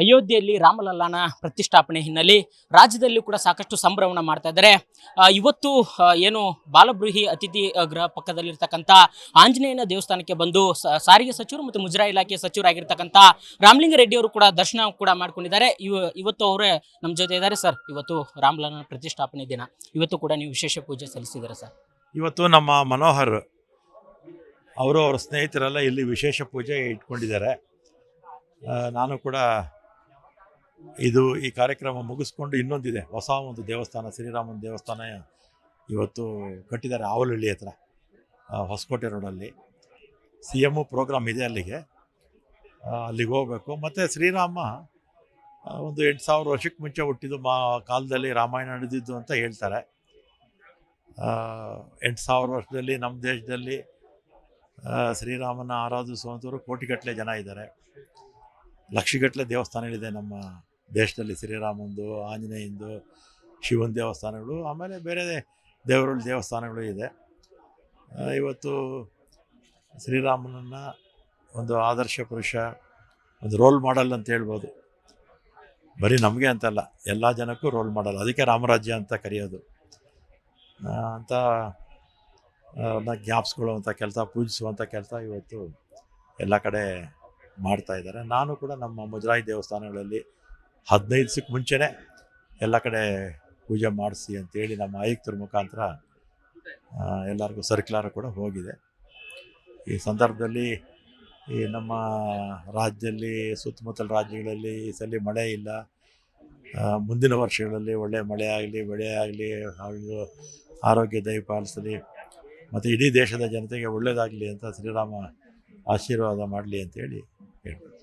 ಅಯೋಧ್ಯೆಯಲ್ಲಿ ರಾಮಲಲ್ಲಾನ ಪ್ರತಿಷ್ಠಾಪನೆ ಹಿನ್ನೆಲೆ ರಾಜ್ಯದಲ್ಲೂ ಕೂಡ ಸಾಕಷ್ಟು ಸಂಭ್ರಮಣ ಮಾಡ್ತಾ ಇದ್ದಾರೆ. ಇವತ್ತು ಏನು ಬಾಲಬೃಹಿ ಅತಿಥಿ ಗೃಹ ಪಕ್ಕದಲ್ಲಿರ್ತಕ್ಕಂಥ ಆಂಜನೇಯನ ದೇವಸ್ಥಾನಕ್ಕೆ ಬಂದು ಸಾರಿಗೆ ಸಚಿವರು ಮತ್ತು ಮುಜರಾಯಿ ಇಲಾಖೆ ಸಚಿವರಾಗಿರ್ತಕ್ಕಂಥ ರಾಮಲಿಂಗ ರೆಡ್ಡಿ ಅವರು ಕೂಡ ದರ್ಶನ ಕೂಡ ಮಾಡ್ಕೊಂಡಿದ್ದಾರೆ. ಇವ, ಇವತ್ತು ಅವರೇ ನಮ್ಮ ಜೊತೆ ಇದ್ದಾರೆ ಸರ್. ಇವತ್ತು ರಾಮಲಲ್ಲನ ಪ್ರತಿಷ್ಠಾಪನೆ ದಿನ. ಇವತ್ತು ಕೂಡ ನೀವು ವಿಶೇಷ ಪೂಜೆ ಸಲ್ಲಿಸಿದ್ದೀರಾ ಸರ್? ಇವತ್ತು ನಮ್ಮ ಮನೋಹರ್ ಅವರು, ಅವರ ಸ್ನೇಹಿತರೆಲ್ಲ ಇಲ್ಲಿ ವಿಶೇಷ ಪೂಜೆ ಇಟ್ಕೊಂಡಿದ್ದಾರೆ. ನಾನು ಕೂಡ ಇದು ಈ ಕಾರ್ಯಕ್ರಮ ಮುಗಿಸ್ಕೊಂಡು ಇನ್ನೊಂದಿದೆ. ಹೊಸ ಒಂದು ದೇವಸ್ಥಾನ, ಶ್ರೀರಾಮನ ದೇವಸ್ಥಾನ ಇವತ್ತು ಕಟ್ಟಿದ್ದಾರೆ ಆವಲಹಳ್ಳಿ ಹತ್ರ ಹೊಸಕೋಟೆ ರೋಡಲ್ಲಿ ಸಿ ಎಮ್ಮು ಪ್ರೋಗ್ರಾಮ್ ಇದೆ ಅಲ್ಲಿಗೆ. ಅಲ್ಲಿಗೆ ಹೋಗಬೇಕು. ಮತ್ತು ಶ್ರೀರಾಮ ಒಂದು ಎಂಟು ಸಾವಿರ ವರ್ಷಕ್ಕೆ ಮುಂಚೆ ಹುಟ್ಟಿದ್ದು ಮಾ, ಕಾಲದಲ್ಲಿ ರಾಮಾಯಣ ನಡೆದಿದ್ದು ಅಂತ ಹೇಳ್ತಾರೆ. ಎಂಟು ಸಾವಿರ ವರ್ಷದಲ್ಲಿ ನಮ್ಮ ದೇಶದಲ್ಲಿ ಶ್ರೀರಾಮನ ಆರಾಧಿಸುವಂಥವ್ರು ಕೋಟಿಗಟ್ಟಲೆ ಜನ ಇದ್ದಾರೆ. ಲಕ್ಷಗಟ್ಟಲೆ ದೇವಸ್ಥಾನಗಳಿದೆ ನಮ್ಮ ದೇಶದಲ್ಲಿ ಶ್ರೀರಾಮಂದು, ಆಂಜನೇಯಂದು, ಶಿವನ ದೇವಸ್ಥಾನಗಳು, ಆಮೇಲೆ ಬೇರೆ ದೇವರುಗಳ ದೇವಸ್ಥಾನಗಳು ಇದೆ. ಇವತ್ತು ಶ್ರೀರಾಮನನ್ನು ಒಂದು ಆದರ್ಶ ಪುರುಷ, ಒಂದು ರೋಲ್ ಮಾಡಲ್ ಅಂತ ಹೇಳ್ಬೋದು. ಬರೀ ನಮಗೆ ಅಂತಲ್ಲ, ಎಲ್ಲ ಜನಕ್ಕೂ ರೋಲ್ ಮಾಡಲ್ಲ ಅದಕ್ಕೆ ರಾಮರಾಜ್ಯ ಅಂತ ಕರೆಯೋದು. ಅಂತ ಅವ್ರನ್ನ ಜ್ಞಾಪಿಸ್ಕೊಳ್ಳುವಂಥ ಕೆಲಸ ಪೂಜಿಸುವಂಥ ಕೆಲಸ ಇವತ್ತು ಎಲ್ಲ ಕಡೆ ಮಾಡ್ತಾ ಇದ್ದಾರೆ. ನಾನು ಕೂಡ ನಮ್ಮ ಮುಜರಾಯಿ ದೇವಸ್ಥಾನಗಳಲ್ಲಿ ಹದಿನೈದು ದಿವಸಕ್ಕೆ ಮುಂಚೆನೇ ಎಲ್ಲ ಕಡೆ ಪೂಜೆ ಮಾಡಿಸಿ ಅಂತೇಳಿ ನಮ್ಮ ಆಯುಕ್ತರ ಮುಖಾಂತರ ಎಲ್ಲರಿಗೂ ಸರ್ಕ್ಯುಲರ್ ಕೂಡ ಹೋಗಿದೆ. ಈ ಸಂದರ್ಭದಲ್ಲಿ ಈ ನಮ್ಮ ರಾಜ್ಯದಲ್ಲಿ, ಸುತ್ತಮುತ್ತಲ ರಾಜ್ಯಗಳಲ್ಲಿ ಈ ಸಲ ಮಳೆ ಇಲ್ಲ. ಮುಂದಿನ ವರ್ಷಗಳಲ್ಲಿ ಒಳ್ಳೆಯ ಮಳೆ ಆಗಲಿ, ಬೆಳೆ ಆಗಲಿ, ಹಾಗೂ ಆರೋಗ್ಯ ದಯಪಾಲಿಸಲಿ ಮತ್ತು ಇಡೀ ದೇಶದ ಜನತೆಗೆ ಒಳ್ಳೆಯದಾಗಲಿ ಅಂತ ಶ್ರೀರಾಮ ಆಶೀರ್ವಾದ ಮಾಡಲಿ ಅಂತೇಳಿ ಹೇಳ್ಬೋದು.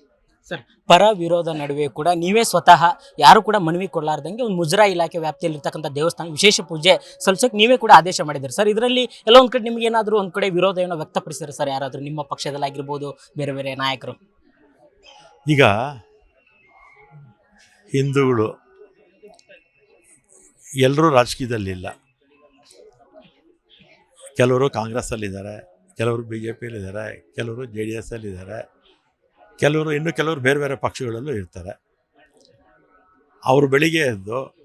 ಪರ ವಿರೋಧ ನಡುವೆ ಕೂಡ ನೀವೇ ಸ್ವತಃ ಯಾರು ಕೂಡ ಮನವಿ ಕೊಡಲಾರ್ದಂಗೆ ಒಂದು ಮುಜರಾ ಇಲಾಖೆ ವ್ಯಾಪ್ತಿಯಲ್ಲಿರ್ತಕ್ಕಂಥ ದೇವಸ್ಥಾನ, ವಿಶೇಷ ಪೂಜೆ ಸಲ್ಲಿಸೋಕೆ ನೀವೇ ಕೂಡ ಆದೇಶ ಮಾಡಿದ್ದೀರಿ. ಸರ್, ಇದರಲ್ಲಿ ಎಲ್ಲ ಒಂದು ಕಡೆ ನಿಮ್ಗೆ ಏನಾದರೂ ಒಂದು ಕಡೆ ವಿರೋಧ ಏನೋ ವ್ಯಕ್ತಪಡಿಸಿದ್ರೆ ಸರ್, ಯಾರಾದರೂ ನಿಮ್ಮ ಪಕ್ಷದಲ್ಲಾಗಿರ್ಬೋದು, ಬೇರೆ ಬೇರೆ ನಾಯಕರು? ಈಗ ಹಿಂದೂಗಳು ಎಲ್ಲರೂ ರಾಜಕೀಯದಲ್ಲಿಲ್ಲ ಕೆಲವರು ಕಾಂಗ್ರೆಸ್ಸಲ್ಲಿದ್ದಾರೆ, ಕೆಲವರು ಬಿ ಜೆ ಪಿಯಲ್ಲಿದ್ದಾರೆ ಕೆಲವರು ಜೆ ಡಿ ಎಸ್ಸಲ್ಲಿದ್ದಾರೆ. ಕೆಲವರು, ಇನ್ನು ಕೆಲವರು ಬೇರೆ ಬೇರೆ ಪಕ್ಷಗಳಲ್ಲೂ ಇರ್ತಾರೆ. ಅವರು ಬೆಳಿಗ್ಗೆ ಎದ್ದು,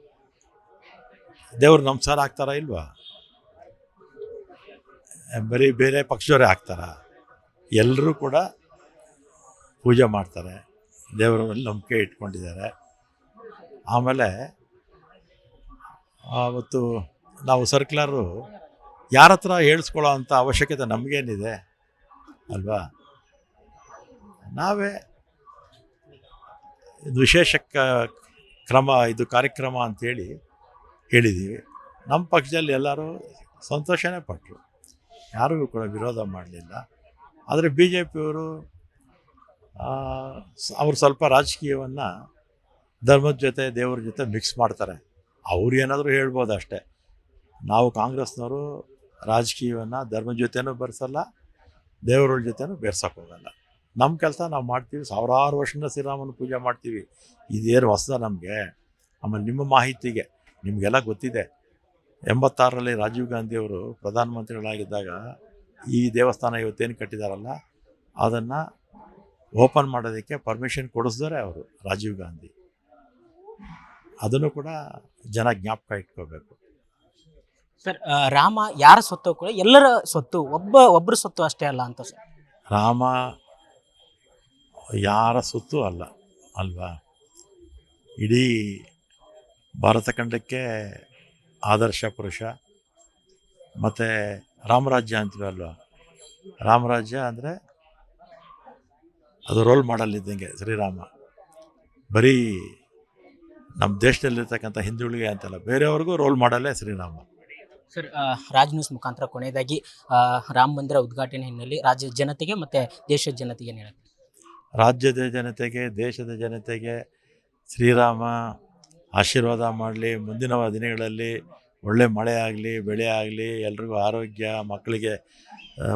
ದೇವ್ರ ನಮಸ್ಕಾರ ಆಗ್ತಾರಾ ಇಲ್ವಾ? ಬರೀ ಬೇರೆ ಪಕ್ಷದವರೇ ಆಗ್ತಾರ? ಎಲ್ಲರೂ ಕೂಡ ಪೂಜೆ ಮಾಡ್ತಾರೆ. ದೇವರ ಮೇಲೆ ನಂಬಿಕೆ ಇಟ್ಕೊಂಡಿದ್ದಾರೆ. ಆಮೇಲೆ, ಆವತ್ತು ನಾವು ಸರ್ಕ್ಯುಲರು ಯಾರ ಹತ್ರ ಹೇಳಿಸ್ಕೊಳ್ಳೋ ಅಂಥ ಅವಶ್ಯಕತೆ ನಮಗೇನಿದೆ? ಅಲ್ವಾ? ನಾವೇ ಇದು ವಿಶೇಷ ಕ್ರಮ, ಇದು ಕಾರ್ಯಕ್ರಮ ಅಂಥೇಳಿ ಹೇಳಿದ್ದೀವಿ. ನಮ್ಮ ಪಕ್ಷದಲ್ಲಿ ಎಲ್ಲರೂ ಸಂತೋಷನೇ ಪಟ್ಟರು ಯಾರಿಗೂ ಕೂಡ ವಿರೋಧ ಮಾಡಲಿಲ್ಲ. ಆದರೆ ಬಿ ಜೆ ಪಿಯವರು ಅವರು ಸ್ವಲ್ಪ ರಾಜಕೀಯವನ್ನು ಧರ್ಮದ ಜೊತೆ, ದೇವ್ರ ಜೊತೆ ಮಿಕ್ಸ್ ಮಾಡ್ತಾರೆ. ಅವ್ರು ಏನಾದರೂ ಹೇಳ್ಬೋದು ಅಷ್ಟೇ. ನಾವು ಕಾಂಗ್ರೆಸ್ನವರು ರಾಜಕೀಯವನ್ನು ಧರ್ಮದ ಜೊತೆನೂ ಬೆರೆಸಲ್ಲ, ದೇವರ ಜೊತೆನೂ ಬೆರ್ಸಕ್ಕೆ ಹೋಗಲ್ಲ. ನಮ್ಮ ಕೆಲಸ ನಾವು ಮಾಡ್ತೀವಿ ಸಾವಿರಾರು ವರ್ಷದಿಂದ ಶ್ರೀರಾಮನ ಪೂಜೆ ಮಾಡ್ತೀವಿ. ಇದೇನು ಹೊಸದ ನಮಗೆ? ಆಮೇಲೆ ನಿಮ್ಮ ಮಾಹಿತಿಗೆ ನಿಮಗೆಲ್ಲ ಗೊತ್ತಿದೆ. ಎಂಬತ್ತಾರರಲ್ಲಿ ರಾಜೀವ್ ಗಾಂಧಿಯವರು ಪ್ರಧಾನಮಂತ್ರಿಗಳಾಗಿದ್ದಾಗ ಈ ದೇವಸ್ಥಾನ ಇವತ್ತೇನು ಕಟ್ಟಿದಾರಲ್ಲ ಅದನ್ನು ಓಪನ್ ಮಾಡೋದಕ್ಕೆ ಪರ್ಮಿಷನ್ ಕೊಡಿಸಿದ್ರೆ ಅವರು ರಾಜೀವ್ ಗಾಂಧಿ. ಅದನ್ನು ಕೂಡ ಜನ ಜ್ಞಾಪಕ ಇಟ್ಕೋಬೇಕು. ಸರ್ ರಾಮ ಯಾರ ಸೊತ್ತು ಕೂಡ ಎಲ್ಲರ ಸ್ವತ್ತು ಒಬ್ಬ ಒಬ್ಬರ ಸ್ವತ್ತು ಅಷ್ಟೇ ಅಲ್ಲ ಅಂತ ಸರ್. ರಾಮ ಯಾರ ಸುತ್ತೂ ಅಲ್ಲ, ಅಲ್ವಾ? ಇಡೀ ಭಾರತ ಖಂಡಕ್ಕೆ ಆದರ್ಶ ಪುರುಷ, ಮತ್ತು ರಾಮರಾಜ್ಯ ಅಂತೀವಿ ಅಲ್ವಾ? ರಾಮರಾಜ್ಯ ಅಂದರೆ ಅದು ರೋಲ್ ಮಾಡಲ್ ಇದ್ದಂಗೆ ಶ್ರೀರಾಮ. ಬರೀ ನಮ್ಮ ದೇಶದಲ್ಲಿರ್ತಕ್ಕಂಥ ಹಿಂದುಳಿಗೆ ಅಂತಲ್ಲ, ಬೇರೆಯವ್ರಿಗೂ ರೋಲ್ ಮಾಡಲ್ಲೇ ಶ್ರೀರಾಮ. ಸರ್ ರಾಜ್ ನ್ಯೂಸ್ ಮುಖಾಂತರ ಕೊನೆಯದಾಗಿ ರಾಮ ಮಂದಿರ ಉದ್ಘಾಟನೆ ಹಿನ್ನೆಲೆ ರಾಜ್ಯದ ಜನತೆಗೆ ಮತ್ತು ದೇಶದ ಜನತೆಗೆ ಹೇಳಕ್ಕೆ ರಾಜ್ಯದ ಜನತೆಗೆ, ದೇಶದ ಜನತೆಗೆ ಶ್ರೀರಾಮ ಆಶೀರ್ವಾದ ಮಾಡಲಿ. ಮುಂದಿನ ದಿನಗಳಲ್ಲಿ ಒಳ್ಳೆ ಮಳೆ ಆಗಲಿ, ಬೆಳೆ ಆಗಲಿ, ಎಲ್ರಿಗೂ ಆರೋಗ್ಯ, ಮಕ್ಕಳಿಗೆ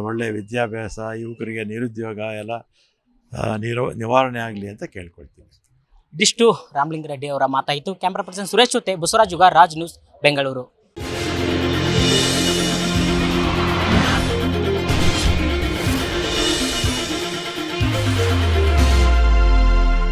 ಒಳ್ಳೆ ವಿದ್ಯಾಭ್ಯಾಸ, ಯುವಕರಿಗೆ ನಿರುದ್ಯೋಗ ಎಲ್ಲ ನಿರೋ, ನಿವಾರಣೆ ಆಗಲಿ ಅಂತ ಕೇಳ್ಕೊಳ್ತೀನಿ. ಇದಿಷ್ಟು ರಾಮಲಿಂಗ ರೆಡ್ಡಿ ಅವರ ಮಾತಾಯಿತು. ಕ್ಯಾಮ್ರಾ ಪರ್ಸನ್ ಸುರೇಶ್ ಜೊತೆ ಬಸವರಾಜ್ ಯುಗ, ರಾಜ್ ನ್ಯೂಸ್, ಬೆಂಗಳೂರು.